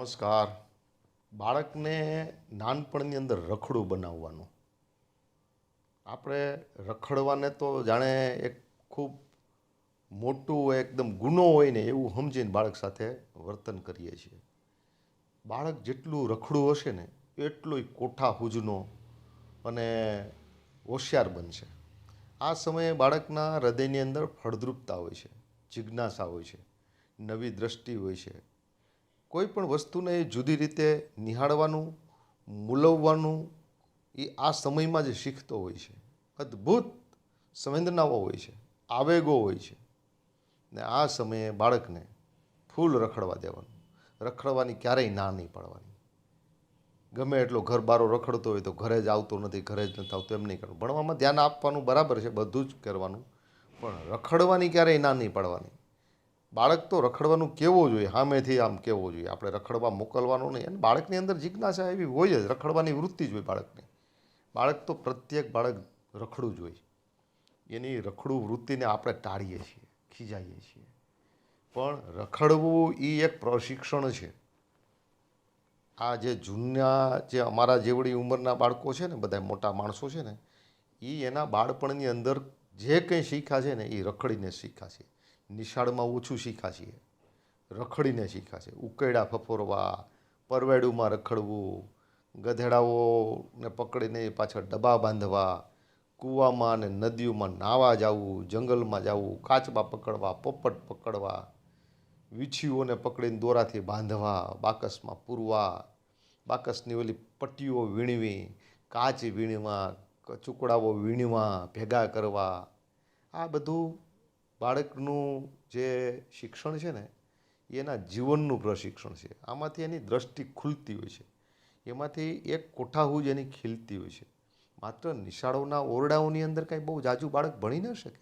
નમસ્કાર. બાળકને નાનપણની અંદર રખડું બનાવવાનું. આપણે રખડવાને તો જાણે એક ખૂબ મોટું એકદમ ગુનો હોય ને એવું સમજીને બાળક સાથે વર્તન કરીએ છીએ. બાળક જેટલું રખડું હશે ને એટલું કોઠા હુજનો અને હોશિયાર બનશે. આ સમયે બાળકના હૃદયની અંદર ફળદ્રુપતા હોય છે, જિજ્ઞાસા હોય છે, નવી દ્રષ્ટિ હોય છે કોઈ પણ વસ્તુને જુદી રીતે નિહાળવાનું, મૂલવવાનું, એ આ સમયમાં જ શીખતો હોય છે. અદ્ભુત સંવેદનાઓ હોય છે, આવેગો હોય છે. ને આ સમયે બાળકને ફૂલ રખડવા દેવાનું. રખડવાની ક્યારેય ના નહીં પાડવાની. ગમે એટલો ઘર બારો રખડતો હોય તો ઘરે જ આવતો નથી, ઘરે જ નથી આવતો, એમ નહીં કરવું ભણવામાં ધ્યાન આપવાનું બરાબર છે, બધું જ કરવાનું. પણ રખડવાની ક્યારેય ના નહીં પાડવાની. બાળક તો રખડવાનું કેવો જોઈએ? સામેથી આમ કેવો જોઈએ? આપણે રખડવા મોકલવાનું નહીં. અને બાળકની અંદર જિજ્ઞાસા એવી હોય જ, રખડવાની વૃત્તિ જ હોય બાળકની. બાળક તો પ્રત્યેક બાળક રખડવું જ હોય. એની રખડું વૃત્તિને આપણે ટાળીએ છીએ, ખીજાઈએ છીએ. પણ રખડવું એ એક પ્રશિક્ષણ છે. આ જે જૂના, જે અમારા જેવડી ઉંમરના બાળકો છે ને બધા મોટા માણસો છે ને એ એના બાળપણની અંદર જે કંઈ શીખ્યા છે ને એ રખડીને શીખ્યા છે. નિશાળમાં ઓછું શીખ્યા છીએ. રખડીને શીખ્યા છે ઉકેડા ફફોરવા, પરવેડુમાં રખડવું, ગધેડાઓને પકડીને પાછળ ડબ્બા બાંધવા, કૂવામાં અને નદીઓમાં નાવા જવું, જંગલમાં જવું, કાચબા પકડવા, પોપટ પકડવા, વીછીઓને પકડીને દોરાથી બાંધવા, બાકસમાં પૂરવા, બાકસની ઓલી પટ્ટીઓ વીણવી, કાચ વીણવા ચૂકડાઓ વીણવા, ભેગા કરવા. આ બધું બાળકનું જે શિક્ષણ છે ને એના જીવનનું પ્રશિક્ષણ છે. આમાંથી એની દ્રષ્ટિ ખુલતી હોય છે. એમાંથી એક કોઠાહૂજ એની ખીલતી હોય છે. માત્ર નિશાળોના ઓરડાઓની અંદર કાંઈ બહુ જાજુ બાળક ભણી ન શકે.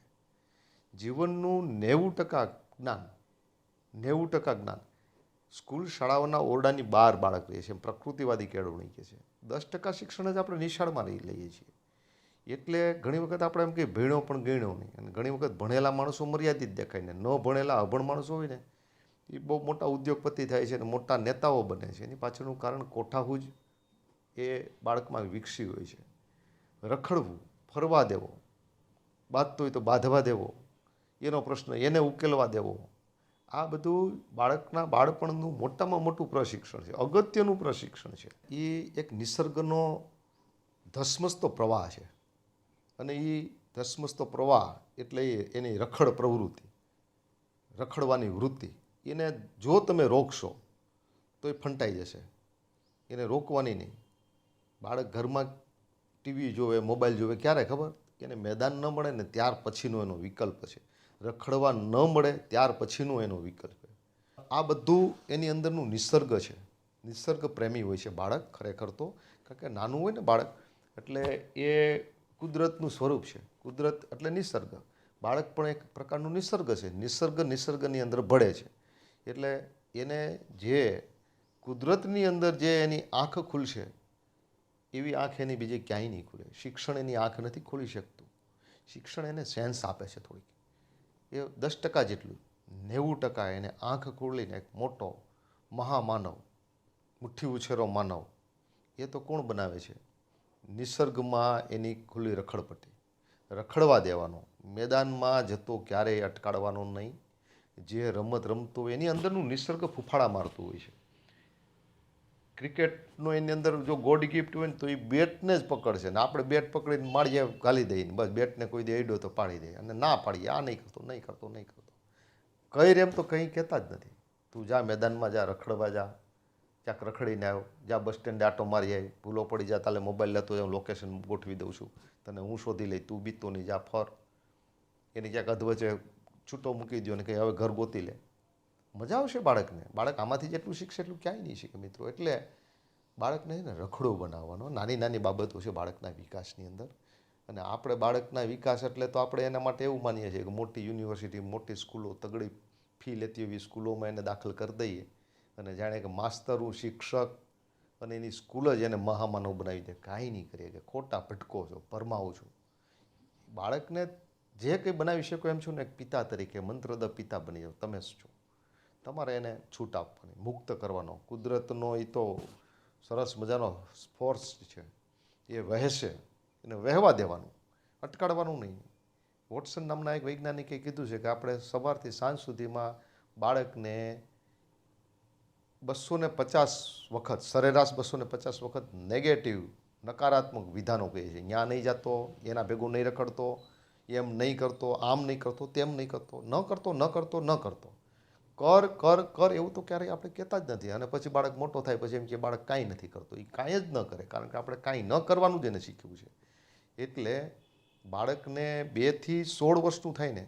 જીવનનું નેવું ટકા જ્ઞાન, નેવું ટકા જ્ઞાન. સ્કૂલ શાળાઓના ઓરડાની બહાર બાળક રહે છે. પ્રકૃતિવાદી કેળવણી કે છે. દસ ટકા શિક્ષણ જ આપણે નિશાળમાં લઈ લઈએ છીએ. એટલે ઘણી વખત આપણે એમ કે ભણ્યો પણ ગણ્યો નહીં. અને ઘણી વખત ભણેલા માણસો મર્યાદિત દેખાય ને, ન ભણેલા અભણ માણસો હોય ને, એ બહુ મોટા ઉદ્યોગપતિ થાય છે અને મોટા નેતાઓ બને છે. એની પાછળનું કારણ કોઠાહૂજ એ બાળકમાં વિકસી હોય છે. રખડવું, ફરવા દેવો બાંધતો હોય તો બાંધવા દેવો, એનો પ્રશ્ન એને ઉકેલવા દેવો. આ બધું બાળકના બાળપણનું મોટામાં મોટું પ્રશિક્ષણ છે, અગત્યનું પ્રશિક્ષણ છે. એ એક નિસર્ગનો ધસમસતો પ્રવાહ છે. અને એ ધસમસતો પ્રવાહ એટલે એની રખડ પ્રવૃત્તિ, રખડવાની વૃત્તિ. એને જો તમે રોકશો તો એ ફંટાઈ જશે. એને રોકવાની નહીં. બાળક ઘરમાં ટીવી જોવે, મોબાઈલ જોવે, ક્યારે ખબર? એને મેદાન ન મળે ને ત્યાર પછીનો એનો વિકલ્પ છે. રખડવા ન મળે, ત્યાર પછીનો એનો વિકલ્પ છે. આ બધું એની અંદરનું નિસર્ગ છે. નિસર્ગ પ્રેમી હોય છે બાળક, ખરેખર તો. કારણ કે નાનું હોય ને બાળક, એટલે એ કુદરતનું સ્વરૂપ છે. કુદરત એટલે નિસર્ગ. બાળક પણ એક પ્રકારનું નિસર્ગ છે. નિસર્ગ નિસર્ગની અંદર ભળે છે. એટલે એને જે કુદરતની અંદર જે એની આંખ ખુલશે, એવી આંખ એની બીજી ક્યાંય નહીં ખુલે. શિક્ષણ એની આંખ નથી ખોલી શકતું. શિક્ષણ એને સેન્સ આપે છે થોડીક. એ દસ ટકા જેટલું. નેવું ટકા એને આંખ ખોલીને એક મોટો મહામાનવ, મુઠ્ઠી ઉછેરો માનવ, એ તો કોણ બનાવે છે? નિસર્ગમાં એની ખુલ્લી રખડપટ્ટી રખડવા દેવાનો. મેદાનમાં જતો ક્યારેય અટકાડવાનો નહીં. જે રમત રમતો હોય એની અંદરનું નિસર્ગ ફૂફાળા મારતું હોય છે. ક્રિકેટનો એની અંદર જો ગોડ ગિફ્ટ હોય ને તો એ બેટને જ પકડશે. ને આપણે બેટ પકડીને માળીએ ગાલી દઈએ બસ. બેટને કોઈ દે અડ્યો તો પાડી દે. અને ના પાડીએ. આ નહીં કરતો નહીં કરતો નહીં કરતો. કઈ રેમ તો કંઈ કહેતા જ નથી. તું જા મેદાનમાં જા, રખડવા જા. ક્યાંક રખડીને આવ્યો જ્યાં બસ સ્ટેન્ડે આટો મારી આવી ભૂલો પડી જાય તાલે મોબાઈલ લેતો હું લોકેશન ગોઠવી દઉં છું. તને હું શોધી લઈ તું બીતો નહીં, જા ફર. એની ક્યાંક અધવચ્ચે છૂટો મૂકી દો ને કંઈ હવે ઘર ગોતી લે. મજા આવશે બાળકને. બાળક આમાંથી જેટલું શીખશે એટલું ક્યાંય નહીં શીખે મિત્રો. એટલે બાળકને ને રખડો બનાવવાનો. નાની નાની બાબતો છે બાળકના વિકાસની અંદર. અને આપણે બાળકના વિકાસ એટલે તો આપણે એના માટે એવું માનીએ છીએ કે મોટી યુનિવર્સિટી, મોટી સ્કૂલો તગડી ફી લેતી એવી સ્કૂલોમાં એને દાખલ કરી દઈએ. અને જાણે કે માસ્તરું, શિક્ષક અને એની સ્કૂલ જ એને મહામાનવ બનાવી દે. કાંઈ નહીં કરીએ કે ખોટા ભટકો છો પરમાવો છો. બાળકને જે કંઈ બનાવી શકો એમ છું ને, એક પિતા તરીકે, મંત્રદ પિતા બની જાઓ, તમે જ છો. તમારે એને છૂટ આપવાની, મુક્ત કરવાનો. કુદરતનો એ તો સરસ મજાનો ફોર્સ છે. એ વહેશે, એને વહેવા દેવાનું. અટકાડવાનું નહીં. વોટસન નામના એક વૈજ્ઞાનિકે કીધું છે કે આપણે સવારથી સાંજ સુધીમાં બાળકને બસો ને પચાસ વખત, સરેરાશ બસો ને પચાસ વખત નેગેટિવ નકારાત્મક વિધાનો કહે છે. ત્યાં નહીં જતો, એના ભેગું નહીં રખડતો, એમ નહીં કરતો, આમ નહીં કરતો, તેમ નહીં કરતો, ન કરતો ન કરતો ન કરતો. કર કર કર એવું તો ક્યારેય આપણે કહેતા જ નથી. અને પછી બાળક મોટો થાય, પછી એમ કે બાળક કાંઈ નથી કરતો. એ કાંઈ જ ન કરે, કારણ કે આપણે કાંઈ ન કરવાનું જ એને શીખ્યું છે. એટલે બાળકને બેથી સોળ વર્ષનું થાય ને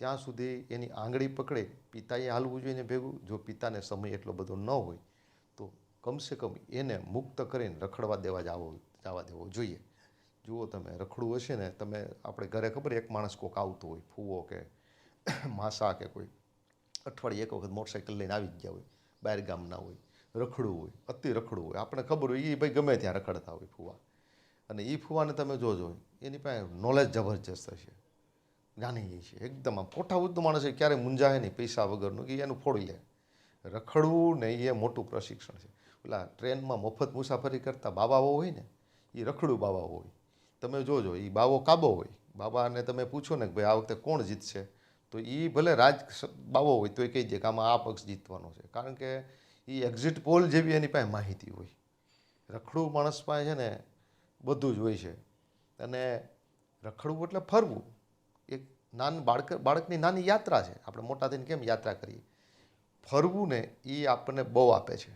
ત્યાં સુધી એની આંગળી પકડે, પિતાએ હાલવું જોઈએ ભેગું. જો પિતાને સમય એટલો બધો ન હોય, તો કમસે કમ એને મુક્ત કરીને રખડવા દેવા જાવો, જવા દેવો જોઈએ. જુઓ તમે, રખડવું હશે ને, તમે, આપણે ઘરે ખબર એક માણસ કોક આવતો હોય, ફૂવો કે માસા કે કોઈ, અઠવાડિયે એક વખત મોટરસાઇકલ લઈને આવી ગયા હોય, બહાર ગામના હોય, રખડવું હોય, અતિ રખડવું હોય. આપણે ખબર હોય એ ભાઈ ગમે ત્યાં રખડતા હોય ફૂવા. અને એ ફૂવાને તમે જોજો, એની પાસે નોલેજ જબરજસ્ત હશે. જ્ઞાની છે. એકદમ આમ કોઠાબુદ્ધ માણસ છે ક્યારે મૂંઝાય નહીં પૈસા વગરનું, કે એનું ફોડી લે. રખડવું ને એ મોટું પ્રશિક્ષણ છે. પેલા ટ્રેનમાં મફત મુસાફરી કરતા બાબાઓ હોય ને, એ રખડું બાબાઓ હોય. તમે જોજો, એ બાવો કાબો હોય. બાબાને તમે પૂછો ને કે ભાઈ આ વખતે કોણ જીતશે? તો એ ભલે રાજ બાવો હોય તો એ કહી દે કે આમાં આ પક્ષ જીતવાનો છે. કારણ કે એ એક્ઝિટ પોલ જેવી એની પાસે માહિતી હોય. રખડું માણસ પાસે છે ને, બધું જ હોય છે. અને રખડવું એટલે ફરવું. એક નાન બાળક, બાળકની નાની યાત્રા છે. આપણે મોટા થઈને કેમ યાત્રા કરીએ? ફરવું ને એ આપણને બહુ આપે છે.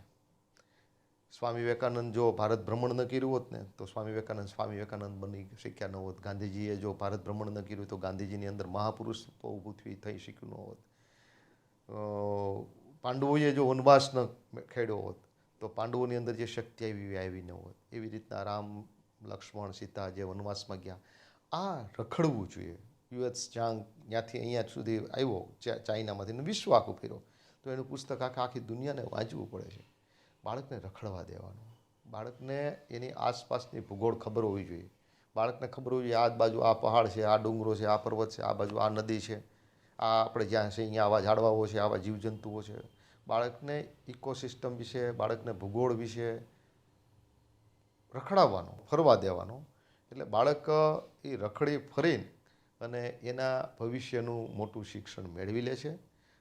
સ્વામી વિવેકાનંદ જો ભારત ભ્રમણ ન કર્યું હોત ને, તો સ્વામી વિવેકાનંદ સ્વામી વિવેકાનંદ બની શીખ્યા ન હોત. ગાંધીજીએ જો ભારત ભ્રમણ ન કર્યું તો ગાંધીજીની અંદર મહાપુરુષ ઊભું થઈ શક્યું ન હોત. પાંડવોએ જો વનવાસ ન ખેડ્યો હોત, તો પાંડવોની અંદર જે શક્તિ આવી આવી ન હોત. એવી રીતના રામ, લક્ષ્મણ, સીતા જે વનવાસમાં ગયા, આ રખડવું જોઈએ. યુએસ જાંગ ત્યાંથી અહીંયા સુધી આવ્યો ચાઇનામાંથી વિશ્વ આખું ફેરો તો એનું પુસ્તક આખા, આખી દુનિયાને વાંચવું પડે છે. બાળકને રખડવા દેવાનું. બાળકને એની આસપાસની ભૂગોળ ખબર હોવી જોઈએ. બાળકને ખબર હોવી જોઈએ, આ બાજુ આ પહાડ છે, આ ડુંગરો છે, આ પર્વત છે, આ બાજુ આ નદી છે. આ આપણે જ્યાં છે, અહીંયા આવા ઝાડવાઓ છે, આવા જીવજંતુઓ છે. બાળકને ઇકોસિસ્ટમ વિશે, બાળકને ભૂગોળ વિશે રખડાવવાનો, ફરવા દેવાનો. એટલે બાળક એ રખડી ફરીને અને એના ભવિષ્યનું મોટું શિક્ષણ મેળવી લે છે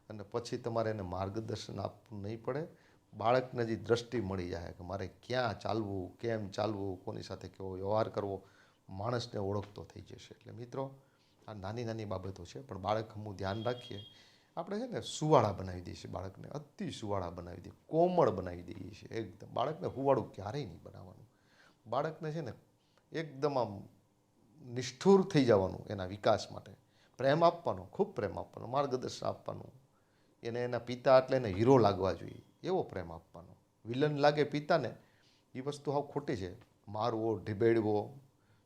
અને પછી તમારે એને માર્ગદર્શન આપવું નહીં પડે. બાળકને જે દ્રષ્ટિ મળી જાય કે મારે ક્યાં ચાલવું, કેમ ચાલવું, કોની સાથે કેવો વ્યવહાર કરવો, માણસને ઓળખતો થઈ જશે. એટલે મિત્રો, આ નાની નાની બાબતો છે, પણ બાળક હમું ધ્યાન રાખીએ. આપણે છે ને સુવાળા બનાવી દઈએ છીએ બાળકને, અતિ સુવાળા બનાવી દઈએ, કોમળ બનાવી દઈએ છીએ. એકદમ, બાળકને હુવાળું ક્યારેય નહીં બનાવવાનું. બાળકને છે ને એકદમ આમ નિષ્ઠુર થઈ જવાનું એના વિકાસ માટે. પ્રેમ આપવાનો, ખૂબ પ્રેમ આપવાનો, માર્ગદર્શન આપવાનું. એને એના પિતા એટલે એને હીરો લાગવા જોઈએ, એવો પ્રેમ આપવાનો. વિલન લાગે પિતાને એ વસ્તુ હાવ ખોટી છે. મારવો, ઢીબેડવો.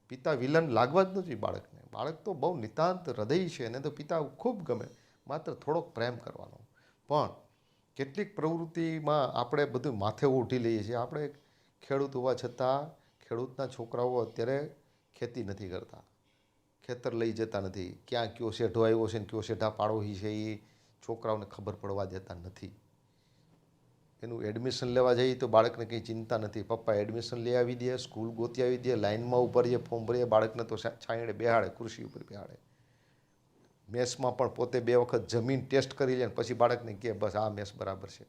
પિતા વિલન લાગવા જ નથી બાળકને. બાળક તો બહુ નિતાંત હૃદય છે, એને તો પિતા ખૂબ ગમે, માત્ર થોડોક પ્રેમ કરવાનો. પણ કેટલીક પ્રવૃત્તિમાં આપણે બધું માથે ઉઠી લઈએ છીએ. આપણે ખેડૂત હોવા છતાં, ખેડૂતના છોકરાઓ અત્યારે ખેતી નથી કરતા. ખેતર લઈ જતા નથી. ક્યાં કયો શેઢો આવ્યો છે ને કયો શેઢા પાડોશી છે એ છોકરાઓને ખબર પડવા દેતા નથી. એનું એડમિશન લેવા જઈએ તો બાળકને કંઈ ચિંતા નથી. પપ્પા એડમિશન લઈ આવી દે સ્કૂલ ગોતી આવી દે લાઇનમાં ઊભા રહીએ ફોર્મ ભરીએ, બાળકને તો છાંયડે બેહાડે, ખુરશી ઉપર બેહાડે. મેસમાં પણ પોતે બે વખત જમીન ટેસ્ટ કરી લે પછી બાળકને કહે, બસ આ મેસ બરાબર છે.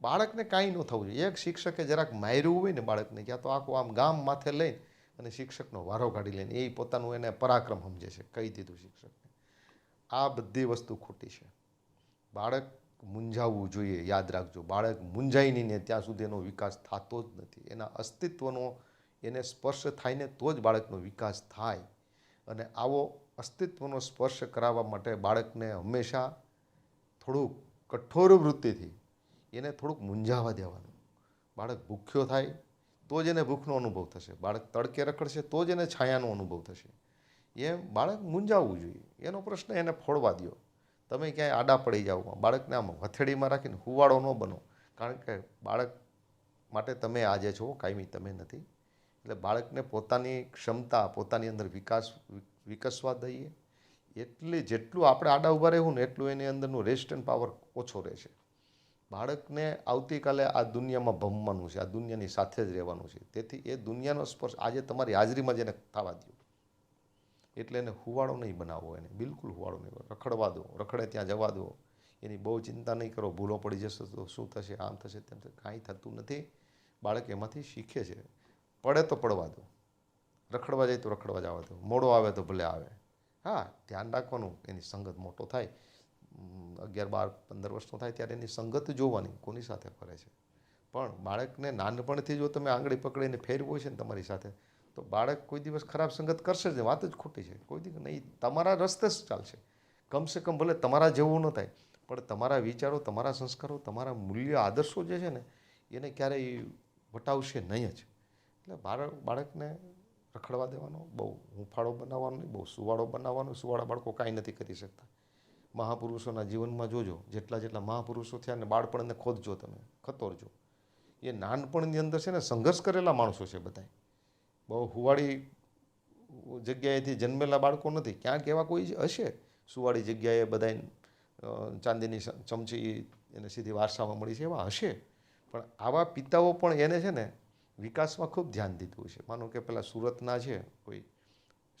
બાળકને કાંઈ ન થવું જોઈએ. એક શિક્ષકે જરાક માર્યું હોય ને બાળકને, ક્યાં તો આખું આમ ગામ માથે લઈને અને શિક્ષકનો વારો કાઢી લઈને એ પોતાનું એને પરાક્રમ સમજે છે. કહી દીધું શિક્ષકને? આ બધી વસ્તુ ખોટી છે. બાળક મૂંઝાવવું જોઈએ, યાદ રાખજો. બાળક મૂંઝાઈ નહીં ને ત્યાં સુધી એનો વિકાસ થતો જ નથી. એના અસ્તિત્વનો એને સ્પર્શ થાય ને તો જ બાળકનો વિકાસ થાય. અને આવો અસ્તિત્વનો સ્પર્શ કરાવવા માટે બાળકને હંમેશા થોડુંક કઠોર વૃત્તિથી એને થોડુંક મૂંઝાવા દેવાનું. બાળક ભૂખ્યો થાય તો જ એને ભૂખનો અનુભવ થશે. બાળક તડકે રખડશે તો જ એને છાયાનો અનુભવ થશે. એ બાળક મૂંઝાવવું જોઈએ. એનો પ્રશ્ન એને ફોડવા દો તમે ક્યાંય આડા પડી જાઓ બાળકને આમ હથેળીમાં રાખીને હુવાળો ન બનો. કારણ કે બાળક માટે તમે આજે છો, કાયમી તમે નથી. એટલે બાળકને પોતાની ક્ષમતા, પોતાની અંદર વિકાસ, વિકસવા દઈએ. એટલે જેટલું આપણે આડા ઊભા રહેવું ને એટલું એની અંદરનું રેસ્ટન્ટ પાવર ઓછો રહેશે. બાળકને આવતીકાલે આ દુનિયામાં ભમવાનું છે, આ દુનિયાની સાથે જ રહેવાનું છે. તેથી એ દુનિયાનો સ્પર્શ આજે તમારી હાજરીમાં જ એને થવા દો એટલે એને હુવાડો નહીં બનાવવો એને, બિલકુલ હુવાડો નહીં રખડવા દો, રખડે ત્યાં જવા દો. એની બહુ ચિંતા નહીં કરો, ભૂલો પડી જશે તો શું થશે, આમ થશે, તેમ થશે. કાંઈ થતું નથી. બાળક એમાંથી શીખે છે. પડે તો પડવા દો. રખડવા જાય તો રખડવા જવા દો મોડો આવે તો ભલે આવે. હા, ધ્યાન રાખવાનું. એની સંગત મોટો થાય. અગિયાર બાર પંદર વર્ષનો થાય ત્યારે એની સંગત જોવાની કોની સાથે ફરે છે? પણ બાળકને નાનપણથી જો તમે આંગળી પકડીને ફેરવો છે ને તમારી સાથે, તો બાળક કોઈ દિવસ ખરાબ સંગત કરશે જ. વાત જ ખોટી છે. કોઈ દિવસ નહીં. તમારા રસ્તે જ ચાલશે. કમસે કમ ભલે તમારા જેવું ન થાય, પણ તમારા વિચારો, તમારા સંસ્કારો, તમારા મૂલ્ય, આદર્શો જે છે ને, એને ક્યારેય વટાવશે નહીં જ. એટલે બાળક બાળકને રખડવા દેવાનો, બહુ હુંફાળો બનાવવાનો નહીં, બહુ સુવાળો બનાવવાનો, સુવાળા બાળકો કાંઈ નથી કરી શકતા. મહાપુરુષોના જીવનમાં જોજો, જેટલા જેટલા મહાપુરુષો થયા ને બાળપણને ખોદજો તમે ખતોરજો એ નાનપણની અંદર છે ને સંઘર્ષ કરેલા માણસો છે બધા બહુ હુવાળી જગ્યાએથી જન્મેલા બાળકો નથી, ક્યાંક એવા કોઈ હશે. સુવાળી જગ્યાએ બધા ચાંદીની ચમચી એને સીધી વારસામાં મળી છે એવા હશે. પણ આવા પિતાઓ પણ એને છે ને વિકાસમાં ખૂબ ધ્યાન દીધું છે. માનો કે પેલા સુરતના છે કોઈ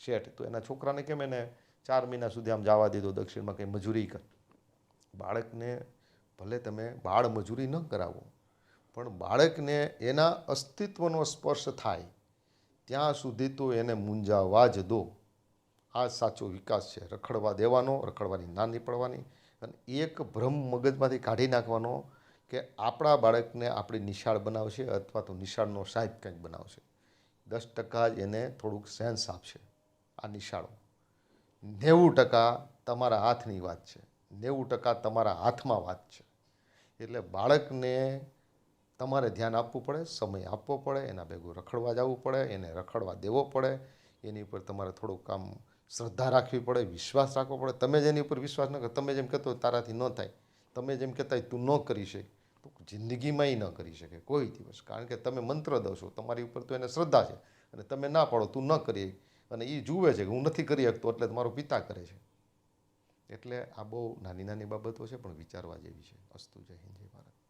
શેઠ, તો એના છોકરાને કેમ એને ચાર મહિના સુધી આમ જવા દીધો દક્ષિણમાં કંઈ મજૂરી કર. બાળકને ભલે તમે બાળ મજૂરી ન કરાવો, પણ બાળકને એના અસ્તિત્વનો સ્પર્શ થાય, ત્યાં સુધી તો એને મૂંઝાવા જ દો. આ સાચો વિકાસ છે. રખડવા દેવાનો, રખડવાની ના નીપડવાની અને એક ભ્રમ મગજમાંથી કાઢી નાખવાનો કે આપણા બાળકને આપણી નિશાળ બનાવશે અથવા તો નિશાળનો સાહેબ કંઈક બનાવશે. દસ ટકા જ એને થોડુંક સેન્સ આપશે આ નિશાળો. નેવું ટકા તમારા હાથની વાત છે. નેવું ટકા તમારા હાથમાં વાત છે. એટલે બાળકને તમારે ધ્યાન આપવું પડે, સમય આપવો પડે, એના ભેગું રખડવા જવું પડે, એને રખડવા દેવો પડે, એની ઉપર તમારે થોડુંક કામ શ્રદ્ધા રાખવી પડે, વિશ્વાસ રાખવો પડે. તમે જેની ઉપર વિશ્વાસ ન કરો, તમે જેમ કહેતો તારાથી ન થાય. તમે જેમ કહેતા તું ન કરી શકે. તો જિંદગીમાંય ન કરી શકે કોઈ દિવસ. કારણ કે તમે મંત્ર દો છો, તમારી ઉપર તો એને શ્રદ્ધા છે. અને તમે ના પાડો, તું ન કરી અને એ જુએ છે કે હું નથી કરી શકતો એટલે મારો પિતા કરે છે. એટલે આ બહુ નાની નાની બાબતો છે પણ વિચારવા જેવી છે. અસ્તુ જય હિન્દ, જય ભારત.